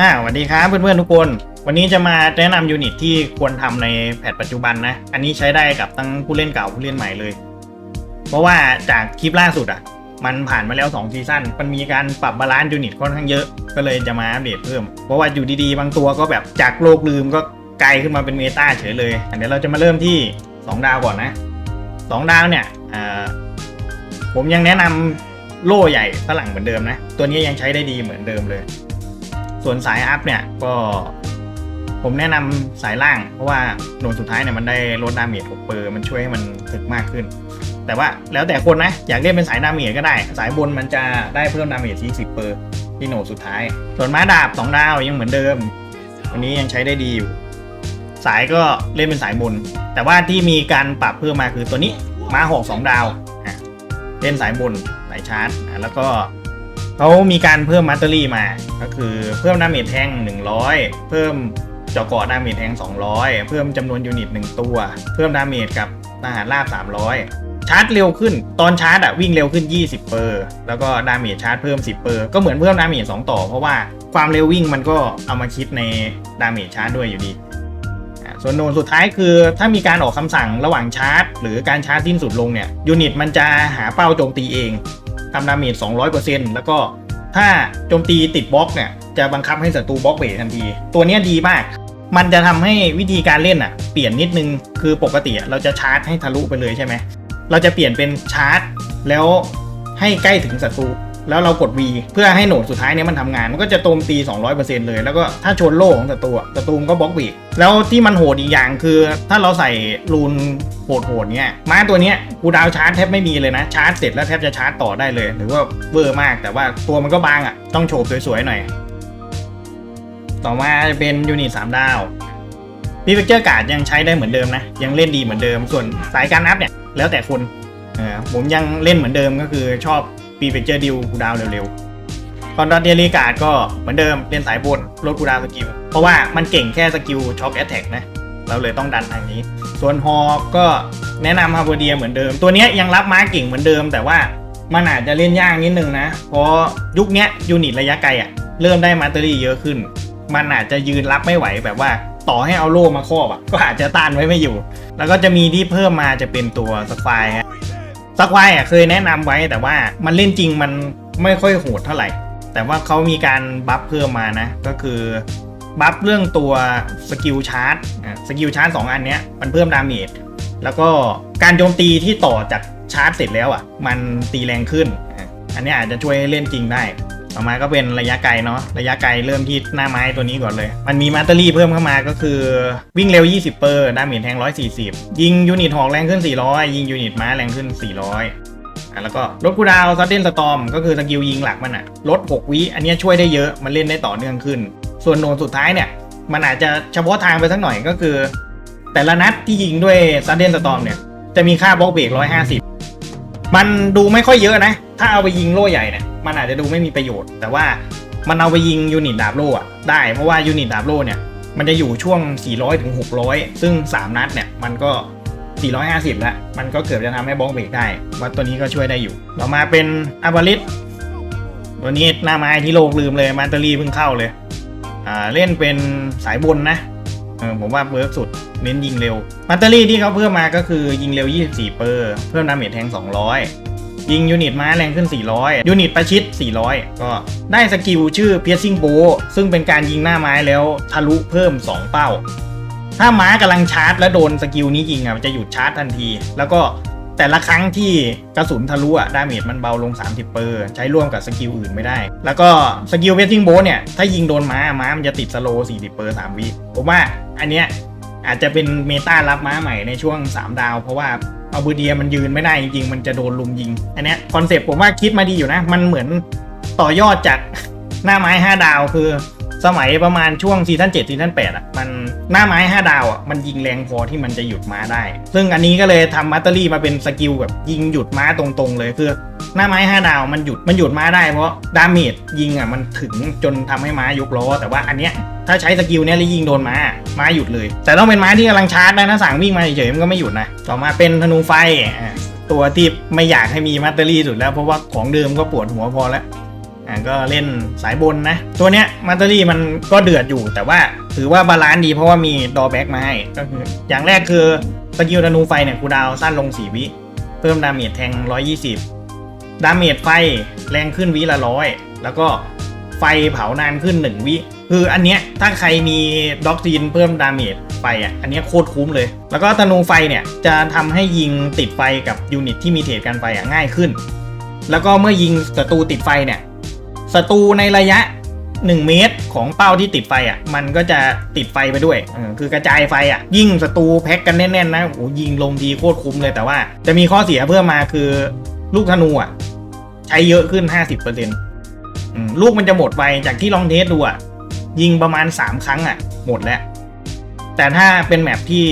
อ่าสวัสดีครับเพื่อนๆทุกคน วันนี้จะมาแนะนำยูนิตที่ควรทำในแพทปัจจุบันนะ อันนี้ใช้ได้กับทั้งผู้เล่นเก่าผู้เล่นใหม่เลย เพราะว่าจากคลิปล่าสุดอะ มันผ่านมาแล้ว2ซีซั่นมันมีการปรับบาลานซ์ยูนิตค่อนข้างเยอะ ก็เลยจะมาอัปเดตเพิ่ม เพราะว่าอยู่ดีๆ บางตัวก็แบบจากโลกลืมก็กลายขึ้นมาเป็นเมตาเฉยเลยเดี๋ยวเราจะมาเริ่มที่ 2 ดาวก่อนนะ 2 ดาวเนี่ยผมยังแนะนำโล่ใหญ่ฝรั่งเหมือนเดิมนะ ตัวนี้ยังใช้ได้ดีเหมือนเดิมเลย ส่วนสายอัพเนี่ยก็ผมแนะนำสายล่าง เพราะว่าโดนสุดท้ายเนี่ยมันได้ลดดาเมจ6เปอร์มันช่วยให้มันถึกมากขึ้น แต่ว่าแล้วแต่คนนะอยากเล่นเป็นสายดาเมจก็ได้ สายบนมันจะได้เพิ่มดาเมจที่10เปอร์ที่โหนดสุดท้าย ส่วนม้าดาบ 2 ดาวยังเหมือนเดิมวันนี้ยังใช้ได้ดีอยู่ สายก็เล่นเป็นสายบน แต่ว่าที่มีการปรับเพิ่มมาคือตัวนี้ม้าหอกสองดาวเล่นสายบนสายชาร์จแล้วก็ เขามีการเพิ่มมัตเตอรี่มา ก็คือเพิ่มดาเมจแทง 100 เพิ่มเจาะเกาะดาเมจแทง 200 เพิ่มจำนวนยูนิต 1 ตัว เพิ่มดาเมจกับทหารราบ 300 ชาร์จเร็วขึ้น ตอนชาร์จอะวิ่งเร็วขึ้น 20 เปอร์ แล้วก็ดาเมจชาร์จเพิ่ม 10 เปอร์ ก็เหมือนเพิ่มดาเมจ2ต่อ เพราะว่าความเร็ววิ่งมันก็เอามาคิดในดาเมจชาร์จด้วยอยู่ดี ส่วนโนนสุดท้ายคือ ถ้ามีการออกคำสั่งระหว่างชาร์จ หรือการชาร์จสิ้นสุดลงเนี่ยยูนิตมันจะหาเป้าโจมตีเอง ทำดาเมจ200%แล้วก็ถ้าโจมตีติดบล็อกเนี่ยจะบังคับให้ศัตรูบล็อกเบรทันที ตัวนี้ดีมาก มันจะทำให้วิธีการเล่นอะ เปลี่ยนนิดนึงคือปกติอะเราจะชาร์จให้ทะลุไปเลยใช่ไหม เราจะเปลี่ยนเป็นชาร์จ แล้วให้ใกล้ถึงศัตรู แล้วเรากด V เพื่อให้โหนดสุดท้ายเนี้ยมันทำงาน มันก็จะโจมตี 200%เลย แล้วก็ถ้าชนโล่ของศัตรูศัตรูมันก็บล็อกบีก แล้วที่มันโหดอีกอย่างคือ ถ้าเราใส่รูนโหดๆเนี้ยม้าตัวเนี้ยกูดาวชาร์จแทบไม่มีเลยนะ ชาร์จเสร็จแล้วแทบจะชาร์จต่อได้เลย หรือว่าเวอร์มาก แต่ว่าตัวมันก็บางอะ ต้องโฉบสวยๆหน่อย ต่อมาจะเป็นยูนิต3ดาวพีเฟกเจอร์การ์ดยังใช้ได้เหมือนเดิมนะ ยังเล่นดีเหมือนเดิม ส่วนสายการอัพเนี่ยแล้วแต่คนผมยังเล่นเหมือนเดิมก็คือชอบ พีเฟกเจอร์ดิวกูดาวเร็วๆคอนดอนเดลีการ์ดก็เหมือนเดิมเล่นสายบนลดกูดาวสกิล เพราะว่ามันเก่งแค่สกิลช็อคแอตแทกนะ เราเลยต้องดันทางนี้ ส่วนฮอก็แนะนำฮาร์บเดียเหมือนเดิม ตัวนี้ยังรับม้าเก่งเหมือนเดิม แต่ว่ามันอาจจะเล่นยากนิดนึงนะ เพราะยุคนี้ยูนิตระยะไกลอะเริ่มได้มาตเตอรี่เยอะขึ้น มันอาจจะยืนรับไม่ไหวแบบว่าต่อให้เอาโล่มาครอบอะก็อาจจะต้านไว้ไม่อยู่ แล้วก็จะมีที่เพิ่มมาจะเป็นตัวสควายฮะ สควายอะเคยแนะนำไว้แต่ว่ามันเล่นจริงมันไม่ค่อยโหดเท่าไหร่ แต่ว่าเขามีการบัฟเพิ่มมานะ ก็คือบัฟเรื่องตัวสกิลชาร์จสกิลชาร์จสองอันเนี้ยมันเพิ่มดาเมจแล้วก็การโจมตีที่ต่อจากชาร์จเสร็จแล้วอะ มันตีแรงขึ้น อันนี้อาจจะช่วยให้เล่นจริงได้ ต่อมาก็เป็นระยะไกลเนาะระยะไกลเริ่มที่หน้าไม้ตัวนี้ก่อนเลย มันมีมาตเตอรี่เพิ่มเข้ามาก็คือวิ่งเร็ว 20 เปอร์ดาเมจแทง 140 ยิงยูนิตหอกแรงขึ้น 400 ยิงยูนิตม้าแรงขึ้น 400ะแล้วก็ลดกูดาวซัดเดนสตอมก็คือสกิลยิงหลักมันอะลด 6 วิอันนี้ช่วยได้เยอะ มันเล่นได้ต่อเนื่องขึ้น ส่วนโนนสุดท้ายเนี่ย มันอาจจะเฉพาะทางไปสักหน่อยก็คือ แต่ละนัดที่ยิงด้วยซัดเดนสตอมเนี่ย จะมีค่าบล็อกเบรก150 มันดูไม่ค่อยเยอะนะ ถ้าเอาไปยิงโล่ใหญ่เนี่ย มันอาจจะดูไม่มีประโยชน์ แต่ว่ามันเอาไปยิงยูนิตดาบโล่อะได้เพราะว่ายูนิตดาบโล่เนี่ยมันจะอยู่ช่วง 400ถึง600 ซึ่ง 3 นัดเนี่ยมันก็ 450 แล้ว มันก็เกือบจะทำให้บล็อกเบรกได้ว่าตัวนี้ก็ช่วยได้อยู่ เรามาเป็นอาบาริสตัวนี้หน้าไม้ที่โลกลืมเลยมาตเตอรี่เพิ่งเข้าเลย อ่า เล่นเป็นสายบนนะ เออผมว่าเวิร์กสุดเน้นยิงเร็วมาตเตอรี่ที่เขาเพิ่มมาก็คือยิงเร็ว 24 เปอร์ เพิ่มดาเมจแทง 200 ยิงยูนิตม้าแรงขึ้น 400 ยูนิตประชิด 400 ก็ได้สกิลชื่อ piercing bow ซึ่งเป็นการยิงหน้าไม้แล้วทะลุเพิ่ม 2 เป้า ถ้าม้ากำลังชาร์จ แล้วโดนสกิลนี้ยิงอะจะหยุดชาร์จทันที แล้วก็แต่ละครั้งที่กระสุนทะลุอะดาเมจมันเบาลง 30 เปอร์ ใช้ร่วมกับสกิลอื่นไม่ได้ แล้วก็สกิลเวทติ้งโบเนี่ย ถ้ายิงโดนม้า ม้ามันจะติดสโลว์40 เปอร์ 3 วิ ผมว่าอันเนี้ยอาจจะเป็นเมตารับม้าใหม่ในช่วง 3 ดาว เพราะว่า อาบูเดียมันยืนไม่ได้จริงๆ มันจะโดนลุมยิง อันเนี้ยคอนเซปต์ผมว่าคิดมาดีอยู่นะ มันเหมือนต่อยอดจากหน้าไม้ 5 ดาวคือสมัยประมาณช่วงซีซั่น7ซีซั่น8อะมันหน้าไม้ 5 ดาวอะมันยิงแรงพอที่มันจะหยุดม้าได้ ซึ่งอันนี้ก็เลยทำมัตเตอรี่มาเป็นสกิลแบบยิงหยุดม้าตรงๆเลยคือ หน้าไม้5ดาวมันหยุดมันหยุดม้าได้เพราะดาเมจยิงอะมันถึงจนทำให้ม้ายกล้อแต่ว่าอันเนี้ยถ้าใช้สกิลเนี้ยแล้วยิงโดนม้าม้าหยุดเลย แต่ต้องเป็นม้าที่กำลังชาร์จนะถ้าสั่งวิ่งมาเฉยๆมันก็ไม่หยุดนะต่อมาเป็นธนูไฟตัวที่ไม่อยากให้มีมัตเตอรี่สุดแล้วเพราะว่าของเดิมก็ปวดหัวพอแล้วอ่าก็เล่นสายบนนะ ตัวเนี้ยมาตอรี่มันก็เดือดอยู่ แต่ว่าถือว่าบาลานซ์ดีเพราะว่ามีดอแบ็กมาให้ก็คืออย่างแรกคือสกิลธนูไฟเนี่ยกูดาวสั้นลง 4 วิ เพิ่มดาเมจแทง 120 ดาเมจไฟแรงขึ้นวิละร้อยแล้วก็ไฟเผานานขึ้น 1 วิ คืออันเนี้ยถ้าใครมีด็อกซีนเพิ่มดาเมจไฟอะอันเนี้ยโคตรคุ้มเลย แล้วก็ธนูไฟเนี่ยจะทำให้ยิงติดไฟกับยูนิตที่มีเทรดกันไฟอะง่ายขึ้น แล้วก็เมื่อยิงศัตรูติดไฟเนี่ยศัตรูในระยะ 1 เมตรของเป้าที่ติดไฟอะมันก็จะติดไฟไปด้วยคือกระจายไฟอะยิ่งศัตรูแพ็กกันแน่นๆนะโอ้ยิงลงทีโคตรคุ้มเลยแต่ว่าจะมีข้อเสียเพิ่มมาคือ ลูกธนูอะ ใช้เยอะขึ้น50%อืมลูกมันจะหมดไวจากที่ลองเทสดูอะ ยิงประมาณ3ครั้งอะ หมดแล้ว แต่ถ้าเป็นแมปที่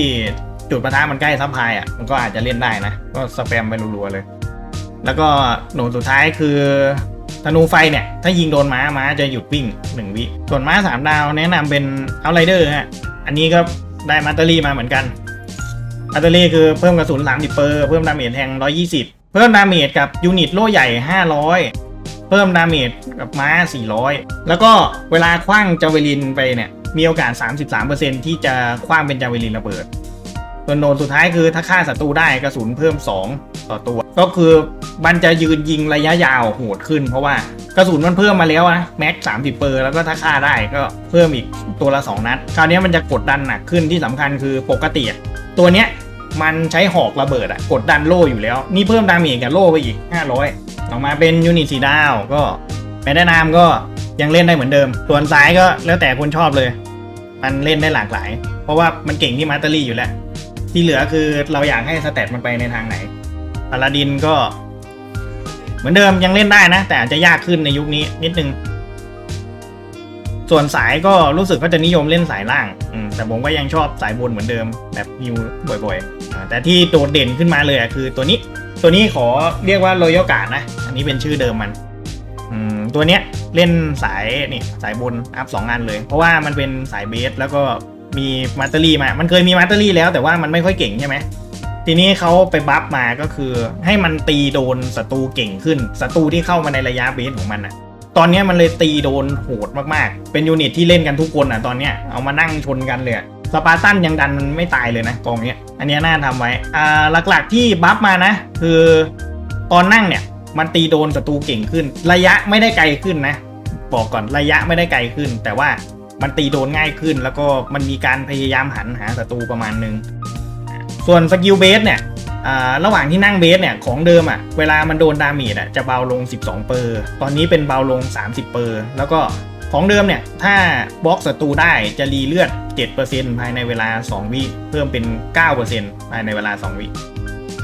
จุดประทะมันใกล้ซับพลายอะ มันก็อาจจะเล่นได้นะ ก็สแปมไปรัวๆเลย แล้วก็หนูสุดท้ายคือธนูไฟเนี่ย ถ้ายิงโดนม้าม้าจะหยุดวิ่ง1วิ ส่วนม้า3ดาวแนะนำเป็นเอาไรเดอร์ฮะ อันนี้ก็ได้มัตเตอรี่มาเหมือนกันมัตเตอรี่คือเพิ่มกระสุน30เปอร์ เพิ่มดาเมจแทง120 เพิ่มดาเมจกับยูนิตโล่ใหญ่ 500 เพิ่มดาเมจกับม้า 400 แล้วก็เวลาคว้างจาเวลินไปเนี่ย มีโอกาส 33%ที่จะคว้างเป็นจาเวลินระเบิดส่วนโนนสุดท้ายคือถ้าฆ่าศัตรูได้กระสุนเพิ่ม 2 ต่อตัว ก็คือมันจะยืนยิงระยะยาวโหดขึ้น เพราะว่ากระสุนมันเพิ่มมาแล้วนะแม็กสามสิบเปอร์แล้วก็ถ้าฆ่าได้ก็เพิ่มอีกตัวละ 2 นัด คราวนี้มันจะกดดันหนักขึ้นที่สำคัญคือปกติ ตัวเนี้ย มันใช้หอกระเบิดอะกดดันโล่อยู่แล้ว นี่เพิ่มดาเมจกับโล่ไปอีก 500ออกมาเป็นยูนิตสีดาวก็แมดนามก็ยังเล่นได้เหมือนเดิม ส่วนซ้ายก็แล้วแต่คนชอบเลย มันเล่นได้หลากหลาย เพราะว่ามันเก่งที่มาสเตอรี่อยู่แล้ว ที่เหลือคือเราอยากให้สเตตมันไปในทางไหนพาลาดินก็ เหมือนเดิมยังเล่นได้นะ แต่อาจจะยากขึ้นในยุคนี้นิดนึงส่วนสายก็รู้สึกก็จะนิยมเล่นสายล่าง แต่ผมก็ยังชอบสายบนเหมือนเดิมแบบฮิวบ่อยๆ แต่ที่โดดเด่นขึ้นมาเลยอะคือตัวนี้ตัวนี้ขอเรียกว่าโรยกาดนะ อันนี้เป็นชื่อเดิมมันตัวเนี้ยเล่นสายนี่สายบนอัพสองอันเลย เพราะว่ามันเป็นสายเบสแล้วก็มีมาสเตอรี่มา มันเคยมีมาสเตอรี่แล้วแต่ว่ามันไม่ค่อยเก่งใช่ไหมทีนี้เขาไปบัฟมาก็คือให้มันตีโดนศัตรูเก่งขึ้นศัตรูที่เข้ามาในระยะเบสของมันอะตอนนี้มันเลยตีโดนโหดมากๆ เป็นยูนิตที่เล่นกันทุกคนอะตอนเนี้ยเอามานั่งชนกันเลยอะ สปาร์ตันยังดันมันไม่ตายเลยนะกองเนี้ย อันนี้น่าทำไว้ อ่าหลักๆที่บัฟมานะ คือตอนนั่งเนี่ย มันตีโดนศัตรูเก่งขึ้น ระยะไม่ได้ไกลขึ้นนะ บอกก่อนระยะไม่ได้ไกลขึ้น แต่ว่ามันตีโดนง่ายขึ้น แล้วก็มันมีการพยายามหันหาศัตรูประมาณนึง ส่วนสกิลเบสเนี่ยอ่าระหว่างที่นั่งเบสเนี่ยของเดิมอะ่ะเวลามันโดนดาเมจอะจะเบาลง 12 เปอร์ ตอนนี้เป็นเบาลง 30 เปอร์ แล้วก็ ของเดิมเนี่ย ถ้าบล็อกศัตรูได้จะรีเลือด 7%ภายในเวลา 2 วิเพิ่มเป็น 9%ภายในเวลา 2 วิ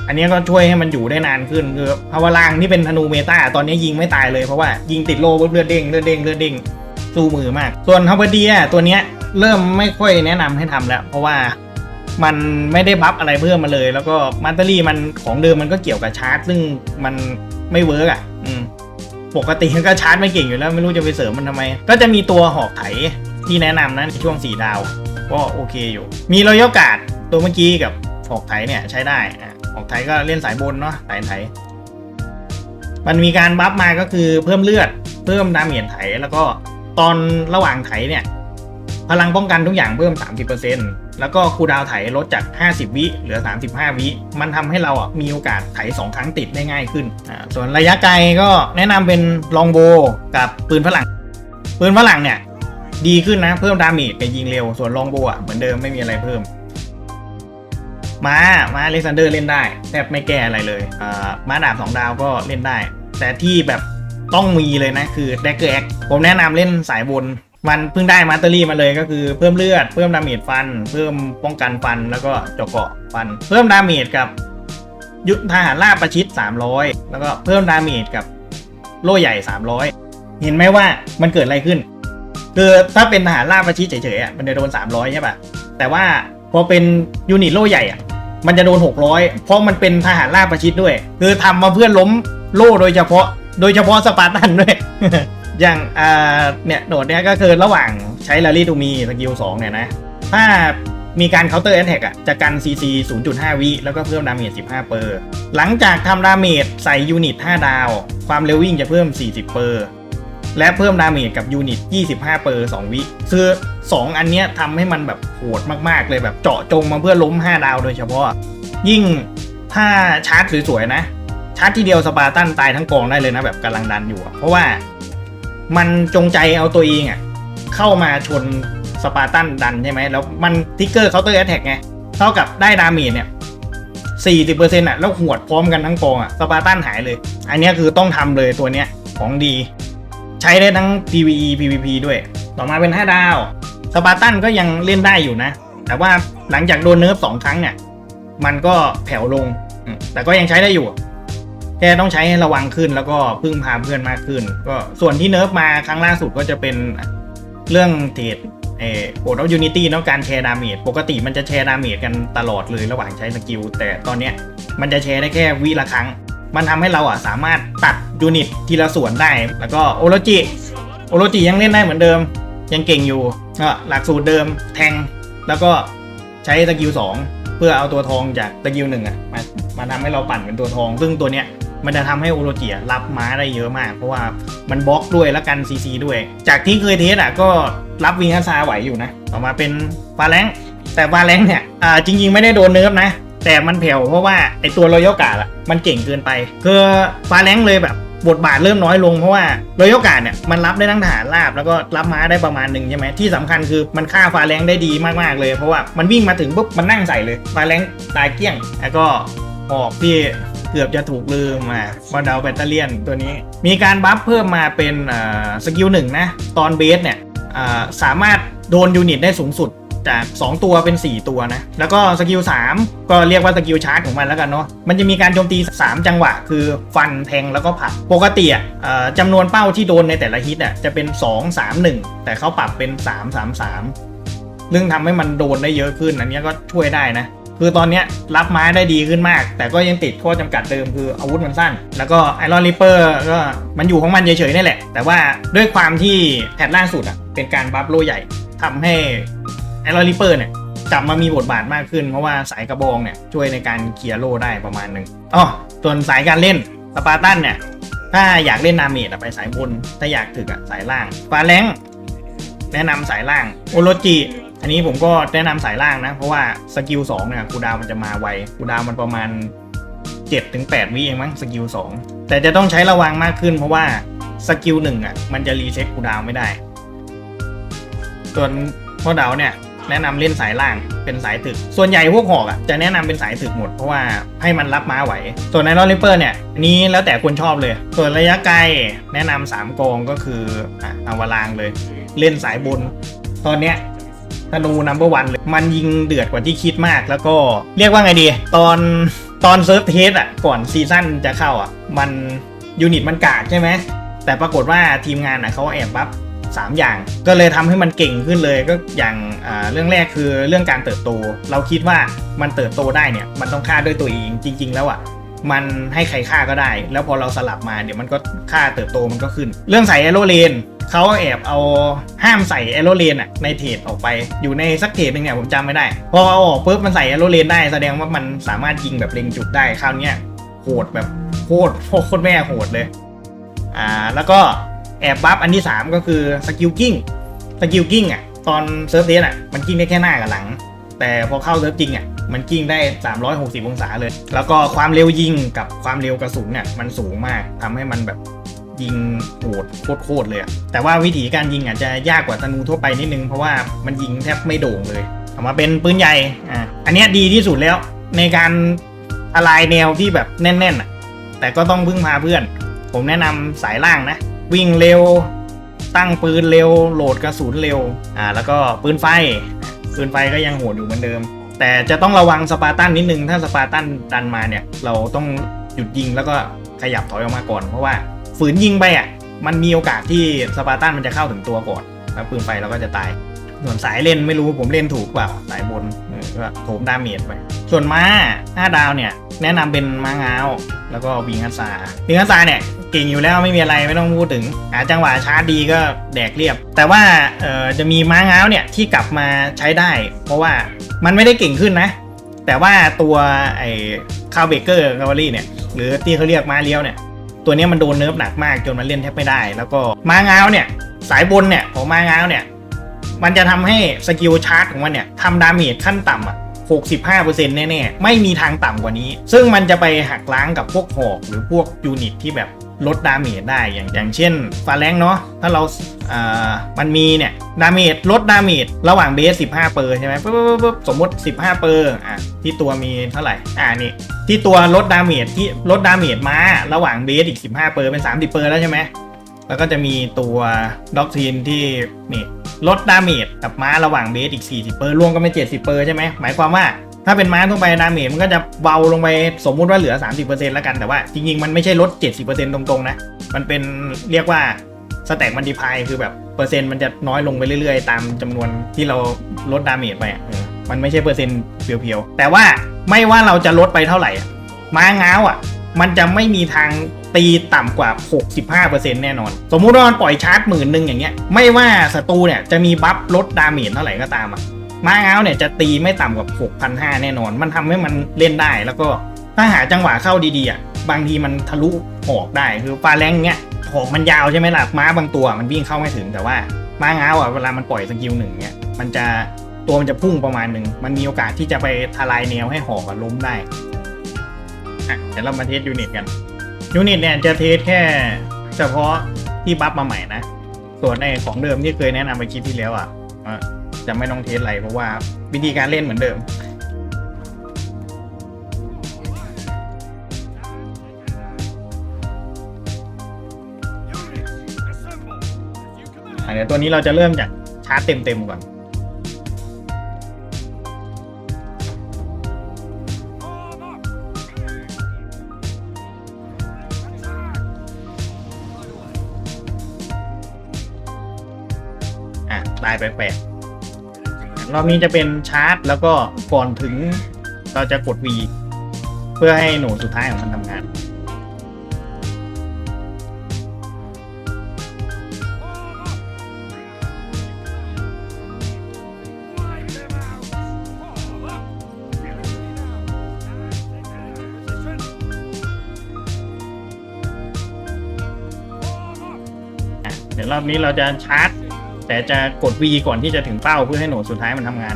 อันนี้ก็ช่วยให้มันอยู่ได้นานขึ้นคือภาวะล่างที่เป็นธนูเมตาตอนนี้ยิงไม่ตายเลยเพราะว่ายิงติดโล่เลือดเด้งเลือดเด้งเลือดเด้งสู้มือมาก ส่วนฮาวเวอร์เดียตัวเนี้ยเริ่มไม่ค่อยแนะนำให้ทำแล้ว เพราะว่ามันไม่ได้บัฟอะไรเพิ่มมาเลย แล้วก็มัตเตอรี่มันของเดิมมันก็เกี่ยวกับชาร์จ ซึ่งมันไม่เวิร์กอะ อืม ปกติก็ชาร์จไม่เก่งอยู่แล้ว ไม่รู้จะไปเสริมมันทำไม ก็จะมีตัวหอกไถที่แนะนำนะในช่วงสี่ดาว ก็โอเคอยู่ มีรอยกาดตัวเมื่อกี้กับหอกไถเนี่ยใช้ได้หอกไถก็เล่นสายบนเนาะสายไถ มันมีการบัฟมาก็คือเพิ่มเลือด เพิ่มดาเมจไถแล้วก็ตอนระหว่างไถเนี่ย พลังป้องกันทุกอย่างเพิ่ม 30%แล้วก็คูดาวไถลดจาก 50 วิเหลือ 35 วิ มันทำให้เราอะมีโอกาสไถ 2 ครั้งติดได้ง่ายขึ้น ส่วนระยะไกลก็แนะนำเป็นลองโบกับปืนฝรั่ง ปืนฝรั่งเนี่ย ดีขึ้นนะ เพิ่มดาเมจกับยิงเร็ว ส่วนลองโบอะเหมือนเดิมไม่มีอะไรเพิ่ม มา มาเลซันเดอร์เล่นได้แทบไม่แก้อะไรเลยม้าดาบสองดาวก็เล่นได้ แต่ที่แบบต้องมีเลยนะคือแดกเกอร์แอคผมแนะนำเล่นสายบน มันเพิ่งได้มาสเตอรี่มาเลยก็คือเพิ่มเลือด เพิ่มดาเมจฟัน เพิ่มป้องกันฟันแล้วก็เจาะเกาะฟัน เพิ่มดาเมจกับ ยุทธทหารล่าประชิด 300 แล้วก็เพิ่มดาเมจกับโล่ใหญ่ 300 เห็นไหมว่ามันเกิดอะไรขึ้น คือถ้าเป็นทหารล่าประชิดเฉยๆอะมันจะโดน 300 ใช่ป่ะ แต่ว่าพอเป็นยูนิตโล่ใหญ่อะมันจะโดน 600 เพราะมันเป็นทหารล่าประชิดด้วย คือทำมาเพื่อล้มโล่โดยเฉพาะ โดยเฉพาะสปาร์ตันด้วย อย่างอ่าเนี่ยโหนดเนี้ยก็คือระหว่างใช้ลารี่ตูมีสกิล2เนี่ยนะ ถ้ามีการเคาน์เตอร์แอนแท็กอะจะกัน CC 0.5 วิแล้วก็เพิ่มดาเมจ15 เปอร์ หลังจากทำดาเมจใส่ยูนิต 5 ดาว ความเร็ววิ่งจะเพิ่ม 40 เปอร์ และเพิ่มดาเมจกับยูนิต 25 เปอร์ 2 วิ คือ 2 อันเนี้ยทำให้มันแบบโหดมากๆ เลยแบบเจาะจงมาเพื่อล้ม 5 ดาวโดยเฉพาะ ยิ่งถ้าชาร์จสวยๆนะ ชาร์จทีเดียวสปาร์ตันตายทั้งกองได้เลยนะแบบกำลังดันอยู่ เพราะว่า มันจงใจเอาตัวเองอะเข้ามาชนสปาร์ตันดันใช่ไหมแล้วมันทิกเกอร์เคาน์เตอร์แอตแทกไง เท่ากับได้ดาเมจเนี่ย40%อะ แล้วหวดพร้อมกันทั้งกองอะ สปาร์ตันหายเลย อันนี้คือต้องทำเลยตัวเนี้ยของดี ใช้ได้ทั้ง PVE PVP ด้วย ต่อมาเป็น5ดาว สปาร์ตันก็ยังเล่นได้อยู่นะ แต่ว่าหลังจากโดนเนิร์ฟสองครั้งเนี่ย มันก็แผ่วลง แต่ก็ยังใช้ได้อยู่ ค่ต้องใช้ให้ระวังขึ้นแล้วก็พึ่งพาเพื่อนมากขึ้น ก็ส่วนที่เนิร์ฟมาครั้งล่าสุดก็จะเป็นเรื่องเทรดเออโอดอยูนิตี้เนาะการแชร์ดาเมจปกติมันจะแชร์ดาเมจกันตลอดเลยระหว่างใช้สกิลแต่ตอนเนี้ยมันจะแชร์ได้แค่วิละครั้ง มันทำให้เราอะสามารถตัดยูนิตทีละส่วนได้ แล้วก็โอโรจิโอโรจิยังเล่นได้เหมือนเดิม ยังเก่งอยู่ก็หลักสูตรเดิมแทง แล้วก็ใช้สกิลสองเพื่อเอาตัวทองจากสกิลหนึ่งอะมามาทำให้เราปั่นเป็นตัวทอง ซึ่งตัวเนี้ย มันจะทำให้โอโรจิรับม้าได้เยอะมาก เพราะว่ามันบล็อกด้วยแล้วกันซีซีด้วย จากที่เคยเทสอะก็รับวิงคาซาไหวอยู่นะ ต่อมาเป็นฟาแรงแต่ฟาแรงเนี่ยอ่าจริง ๆ ไม่ได้โดนเนิร์ฟนะ แต่มันแผ่วเพราะว่าไอตัวรอยกาดอะมันเก่งเกินไป คือฟาแรงเลยแบบบทบาทเริ่มน้อยลงเพราะว่ารอยกาดเนี่ยมันรับได้ทั้งทหารราบแล้วก็รับม้าได้ประมาณหนึ่งใช่ไหมที่สำคัญคือมันฆ่าฟาแรงได้ดีมากๆเลย เพราะว่ามันวิ่งมาถึงปุ๊บมันนั่งใส่เลยฟาแรงตายเกี้ยง แล้วก็ออกที่ กือบจะถูกลืมมาบอลดาวแบตเตอเลียนตัวนี้ มีการบัฟเพิ่มมาเป็นสกิลหนึ่งนะ ตอนเบสเนี่ยสามารถโดนยูนิตได้สูงสุดจาก 2 ตัวเป็น 4 ตัวนะ แล้วก็สกิล 3 ก็เรียกว่าสกิลชาร์จของมันแล้วกันเนาะ มันจะมีการโจมตี 3 จังหวะ คือฟันแทงแล้วก็ผักปกติอะจำนวนเป้าที่โดนในแต่ละฮิตอะจะเป็น 2 3 1 แต่เขาปรับเป็น 3 3 3 เรื่องทำให้มันโดนได้เยอะขึ้น อันนี้ก็ช่วยได้นะ คือตอนนี้รับไม้ได้ดีขึ้นมาก แต่ก็ยังติดข้อจำกัดเดิมคืออาวุธมันสั้น แล้วก็ไอรอนริปเปอร์ก็มันอยู่ของมันเฉยๆนี่แหละ แต่ว่าด้วยความที่แพทล่าสุดอะเป็นการบัฟโลใหญ่ทำให้ไอรอนริปเปอร์เนี่ยกลับมามีบทบาทมากขึ้นเพราะว่าสายกระบองเนี่ยช่วยในการเคลียร์โลได้ประมาณหนึ่งอ๋อส่วนสายการเล่นสปาร์ตันเนี่ยถ้าอยากเล่นนาเมดอะไปสายบน ถ้าอยากถึกอะสายล่างฟาแรงแนะนำสายล่าง โอโรจิ อันนี้ผมก็แนะนำสายล่างนะ เพราะว่าสกิล2เนี่ยคูดาวมันจะมาไวคูดาวมันประมาณ7-8วิเองมั้งสกิล2แต่จะต้องใช้ระวังมากขึ้นเพราะว่าสกิล1อะมันจะรีเซ็ตคูดาวไม่ได้ ส่วนพ่อดาวเนี่ยแนะนำเล่นสายล่างเป็นสายถึก ส่วนใหญ่พวกหอกอะจะแนะนำเป็นสายถึกหมดเพราะว่าให้มันรับม้าไหว ส่วนในรอนริปเปอร์เนี่ยนี้แล้วแต่คนชอบเลย ส่วนระยะไกลแนะนำสามกองก็คืออ่าวารางเลย เล่นสายบน ตอนเนี้ย ธนูนัมเบอร์วันเลยมันยิงเดือดกว่าที่คิดมาก แล้วก็เรียกว่าไงดี ตอนตอนเซิร์ฟเทสอะก่อนซีซั่นจะเข้าอะ มันยูนิตมันกากใช่ไหมแต่ปรากฏว่าทีมงานอะเขาแอบบัฟสามอย่างก็เลยทำให้มันเก่งขึ้นเลยก็อย่างเรื่องแรกคือเรื่องการเติบโต เราคิดว่ามันเติบโตได้เนี่ยมันต้องฆ่าด้วยตัวเองจริง ๆ แล้วอะ มันให้ใครฆ่าก็ได้ แล้วพอเราสลับมาเดี๋ยวมันก็ค่าเติบโตมันก็ขึ้น เรื่องใส่แอโรเลนเขาแอบเอาห้ามใส่แอโรเลนอะในเทรดออกไปอยู่ในสักเทรดหนึงเนี่ยผมจำไม่ได้พอเอาออกปุ๊บมันใส่แอโรเลนได้แสดงว่ามันสามารถยิงแบบเล็งจุดได้คราวนี้โหดแบบโคตรโคตรแม่โหดเลยอ่าแล้วก็แอบบัฟอันที่ 3 ก็คือสกิลกิ้งสกิลกิ้งอะตอนเซิร์ฟเทสอะมันกิ้งได้แค่หน้ากับหลัง แต่พอเข้าเซิร์ฟจริงอะมันกิ้งได้ 360 องศาเลย แล้วก็ความเร็วยิงกับความเร็วกระสุนเนี่ยมันสูงมากทำให้มันแบบยิงโหดโคตรเลย แต่ว่าวิธีการยิงอะจะยากกว่าธนูทั่วไปนิดนึงเพราะว่ามันยิงแทบไม่โด่งเลยออกมาเป็นปืนใหญ่อะอันเนี้ยดีที่สุดแล้วในการทลายแนวที่แบบแน่นๆอะแต่ก็ต้องพึ่งพาเพื่อน ผมแนะนำสายล่างนะ วิ่งเร็วตั้งปืนเร็วโหลดกระสุนเร็วอ่าแล้วก็ปืนไฟ ปืนไฟก็ยังโหดอยู่เหมือนเดิม แต่จะต้องระวังสปาร์ตันนิดนึง ถ้าสปาร์ตันดันมาเนี่ย เราต้องหยุดยิงแล้วก็ขยับถอยออกมาก่อน เพราะว่าฝืนยิงไปอะ มันมีโอกาสที่สปาร์ตันมันจะเข้าถึงตัวก่อนแล้วปืนไฟเราก็จะตาย ส่วนสายเล่นไม่รู้ผมเล่นถูกเปล่าสายบนก็โถมดาเมจไป ส่วนม้า5ดาวเนี่ยแนะนำเป็นม้างาว แล้วก็วิงฮัสซาวิงฮัสซาเนี่ย เก่งอยู่แล้วไม่มีอะไรไม่ต้องพูดถึงหาจังหวะชาร์จดีก็แดกเรียบ แต่ว่าจะมีม้าง้าวเนี่ยที่กลับมาใช้ได้ เพราะว่ามันไม่ได้เก่งขึ้นนะ แต่ว่าตัวไอ้คาวเบเกอร์คาวารี่เนี่ยหรือที่เขาเรียกม้าเลี้ยวเนี่ยตัวนี้มันโดนเนิร์ฟหนักมากจนมันเล่นแทบไม่ได้ แล้วก็ม้างาวเนี่ยสายบนเนี่ยของม้างาวเนี่ยมันจะทำให้สกิลชาร์จของมันเนี่ยทำดาเมจขั้นต่ำอะ65%แน่ๆ ไม่มีทางต่ำกว่านี้ ซึ่งมันจะไปหักล้างกับพวกหอกหรือพวกยูนิตที่แบบ ลดดาเมจได้อย่างอย่างเช่นฟาแรงเนาะถ้าเราอ่ามันมีเนี่ยดาเมจลดดาเมจระหว่างเบส15เปอร์ใช่ไหมปุ๊บปุ๊บปุ๊บสมมติ 15เปอร์อะที่ตัวมีเท่าไหร่อ่านี่ที่ตัวลดดาเมจที่ลดดาเมจมาระหว่างเบสอีก 15เปอร์เป็น 30เปอร์แล้วใช่ไหมแล้วก็จะมีตัวด็อกทีนที่นี่ลดดาเมจกับม้าระหว่างเบสอีก 40เปอร์รวมกันเป็น70เปอร์ใช่ไหมหมายความว่า ถ้าเป็นม้าทั่วไปดาเมจมันก็จะเบาลงไปสมมุติว่าเหลือ 30%แล้วกันแต่ว่าจริงๆ มันไม่ใช่ลด 70%ตรงๆ นะ มันเป็นเรียกว่าสแต็กมันดีพายคือแบบเปอร์เซ็นต์มันจะน้อยลงไปเรื่อยๆ ตามจำนวนที่เราลดดาเมจไปอะมันไม่ใช่เปอร์เซ็นต์เพียวๆ แต่ว่าไม่ว่าเราจะลดไปเท่าไหร่อะม้าง้าวอะ มันจะไม่มีทางตีต่ำกว่า 65%แน่นอน สมมุติว่ามันปล่อยชาร์จหมื่นหนึ่งอย่างเงี้ย ไม่ว่าศัตรูเนี่ยจะมีบัฟลดดาเมจเท่าไหร่ก็ตามอะ ม้าเงาเนี่ยจะตีไม่ต่ำกว่า6,500 แน่นอน มันทำให้มันเล่นได้แล้วก็ถ้าหาจังหวะเข้าดีๆอะบางทีมันทะลุหอกได้คือฟาแรงเงี้ยหอกมันยาวใช่ไหมล่ะม้าบางตัวมันวิ่งเข้าไม่ถึงแต่ว่าม้าเงาอะเวลามันปล่อยสกิลหนึ่งเนี้ยมันจะตัวมันจะพุ่งประมาณหนึ่งมันมีโอกาสที่จะไปทลายแนวให้หอกอะล้มได้อะเดี๋ยวเรามาเทสยูนิตกันยูนิตเนี่ยจะเทสแค่เฉพาะที่บัฟมาใหม่นะส่วนในของเดิมที่เคยแนะนำไปคลิปที่แล้วอะอะ จะไม่ต้องเทสอะไรเพราะว่าวิธีการเล่นเหมือนเดิม เดี๋ยวตัวนี้เราจะเริ่มจากชาร์จเต็มๆก่อนอะตายไปแปด รอบนี้จะเป็นชาร์จ แล้วก็ก่อนถึงเราจะกด V เพื่อให้หนูสุดท้ายของมันทำงาน เดี๋ยวรอบนี้เราจะชาร์จ แต่จะกด V ก่อนที่จะถึงเป้าเพื่อให้โหนดสุดท้ายมันทำงาน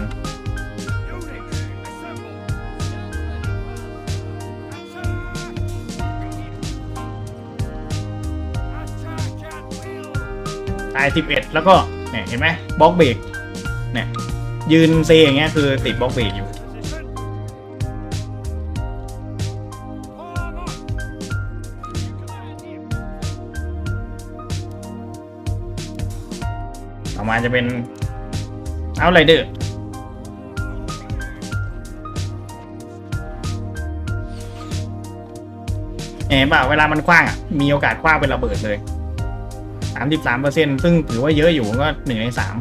ตาย 11 แล้วก็เนี่ยเห็นไหมบล็อกเบรกเนี่ยยืนเซอย่างเงี้ยคือติดบล็อกเบรกอยู่ มาจะเป็นเอาไรเดอร์เห็นป่ะเวลามันคว้างอะมีโอกาสคว้างเป็นระเบิดเลยสามสิบสามเปอร์เซ็นซึ่งถือว่าเยอะอยู่ก็หนึ่งในสาม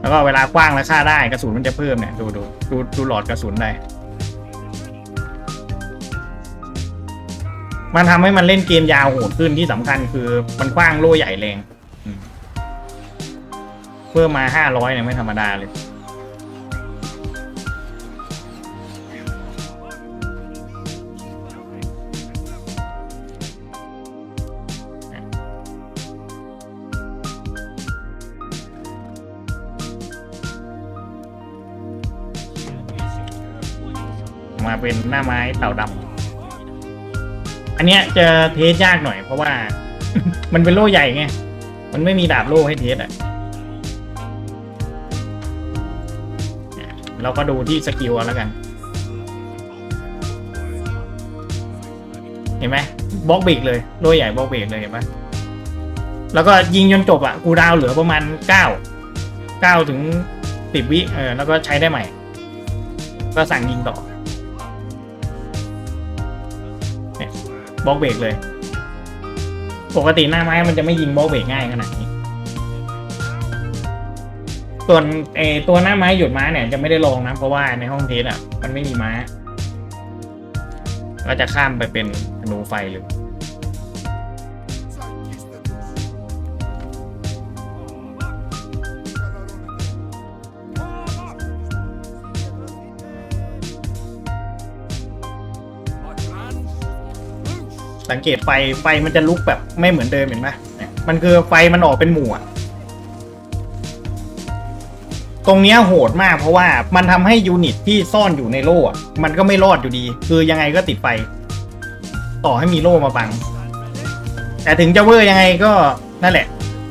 แล้วก็เวลาคว้างแล้วฆ่าได้กระสุนมันจะเพิ่มเนี่ยดูดูดูดูหลอดกระสุนได้ มันทำให้มันเล่นเกมยาวโหดขึ้นที่สำคัญคือมันคว้างโล่ใหญ่แรงเพิ่มมาห้าร้อยเนี่ยไม่ธรรมดาเลย มาเป็นหน้าไม้เต่าดำ นเนี้ยจะเทสยากหน่อยเพราะว่า มันเป็นโล่ใหญ่ไง มันไม่มีดาบโล่ให้เทสอะ เราก็ดูที่สกิลแล้วกัน เห็นไหมบล็อกเบรกเลยโล่ใหญ่บล็อกเบรกเลยเห็นไหมแล้วก็ยิงจนจบอะ กูดาวเหลือประมาณเก้าเก้าถึงสิบวิเออแล้วก็ใช้ได้ใหม่ ก็สั่งยิงต่อ บล็อกเบรกเลย ปกติหน้าไม้มันจะไม่ยิงบล็อกเบรกง่ายขนาดนี้ ส่วนเอตัวหน้าไม้หยุดม้าเนี่ยจะไม่ได้ลองนะ เพราะว่าในห้องเทสอะ มันไม่มีม้า ก็จะข้ามไปเป็นธนูไฟเลย สังเกตไฟไฟมันจะลุกแบบไม่เหมือนเดิมเห็นไหมเนี่ยมันคือไฟมันออกเป็นหมู่อะตรงเนี้ยโหดมากเพราะว่ามันทำให้ยูนิตที่ซ่อนอยู่ในโล่มันก็ไม่รอดอยู่ดี คือยังไงก็ติดไฟ ต่อให้มีโล่มาบัง แต่ถึงจะเวอร์ยังไงก็นั่นแหละ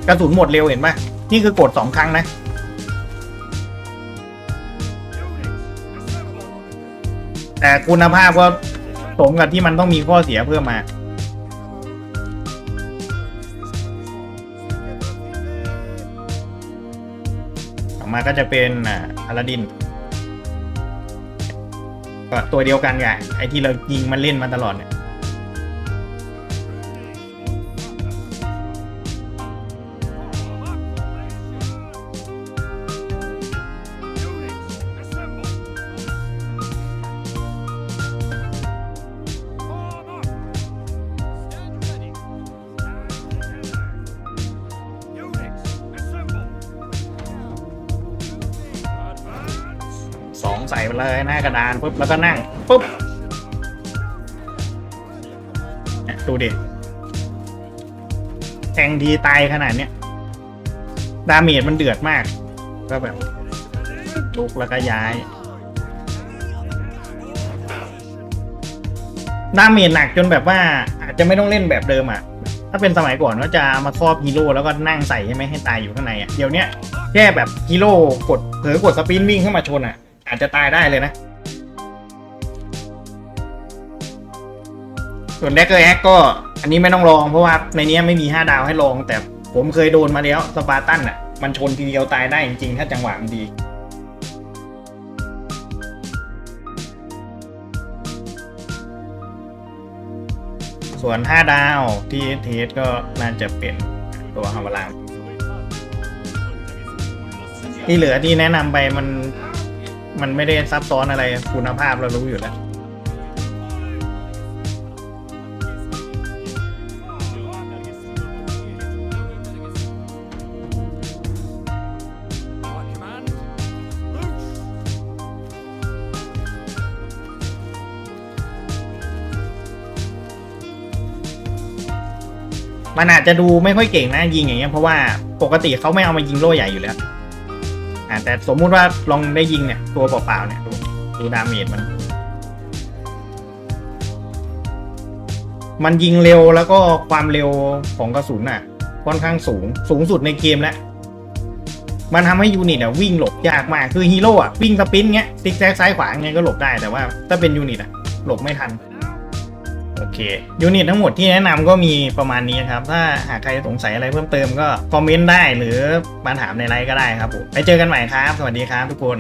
กระสุนหมดเร็วเห็นปะนี่คือกดสองครั้งนะแต่คุณภาพก็สมกับที่มันต้องมีข้อเสียเพิ่มมา มาก็จะเป็นอาลาดินก็ตัวเดียวกันไงไอที่เรายิงมันเล่นมาตลอดเนี่ย ดานปุ๊บแล้วก็นั่งปุ๊บดูดิแทงทีตายขนาดเนี้ยดาเมจมันเดือดมาก ก็แบบลุกแล้วก็ย้าย ดาเมจหนักจนแบบว่า อาจจะไม่ต้องเล่นแบบเดิมอะ ถ้าเป็นสมัยก่อนก็จะมาครอบฮีโร่แล้วก็นั่งใส่ใช่ไหมให้ตายอยู่ข้างในอะเดี๋ยวนี้แค่แบบฮีโร่กดเผลอกดสปินวิ่งเข้ามาชนอะ อาจจะตายได้เลยนะ ส่วนแดกเกอร์แอคก็อันนี้ไม่ต้องลองเพราะว่าในนี้ไม่มี 5 ดาวให้ลอง แต่ผมเคยโดนมาแล้วสปาร์ตันอะมันชนทีเดียวตายได้จริงๆ ถ้าจังหวะมันดีส่วน 5 ดาวที่เทสก็น่าจะเป็นตัวฮาวาลามที่เหลือที่แนะนำไปมัน มันไม่ได้ซับซ้อนอะไรคุณภาพเรารู้อยู่แล้ว มันอาจจะดูไม่ค่อยเก่งนะยิงอย่างเงี้ยเพราะว่าปกติเขาไม่เอามายิงโล่ใหญ่อยู่แล้วอ่าแต่สมมุติว่าลองได้ยิงเนี่ย ตัวเปล่าๆเนี่ยดูดูดาเมจมัน มันยิงเร็วแล้วก็ความเร็วของกระสุนอะ ค่อนข้างสูงสูงสุดในเกมแล้วมันทำให้ยูนิตอะวิ่งหลบยากมากคือฮีโร่อะวิ่งสปินเงี้ยซิกแซกซ้ายขวาเงี้ยก็หลบได้แต่ว่าถ้าเป็นยูนิตอะหลบไม่ทัน โอเคยูนิตทั้งหมดที่แนะนำก็มีประมาณนี้ครับ ถ้าหากใครสงสัยอะไรเพิ่มเติมก็คอมเมนต์ได้หรือมาถามในไลน์ก็ได้ครับผมไปเจอกันใหม่ครับ สวัสดีครับทุกคน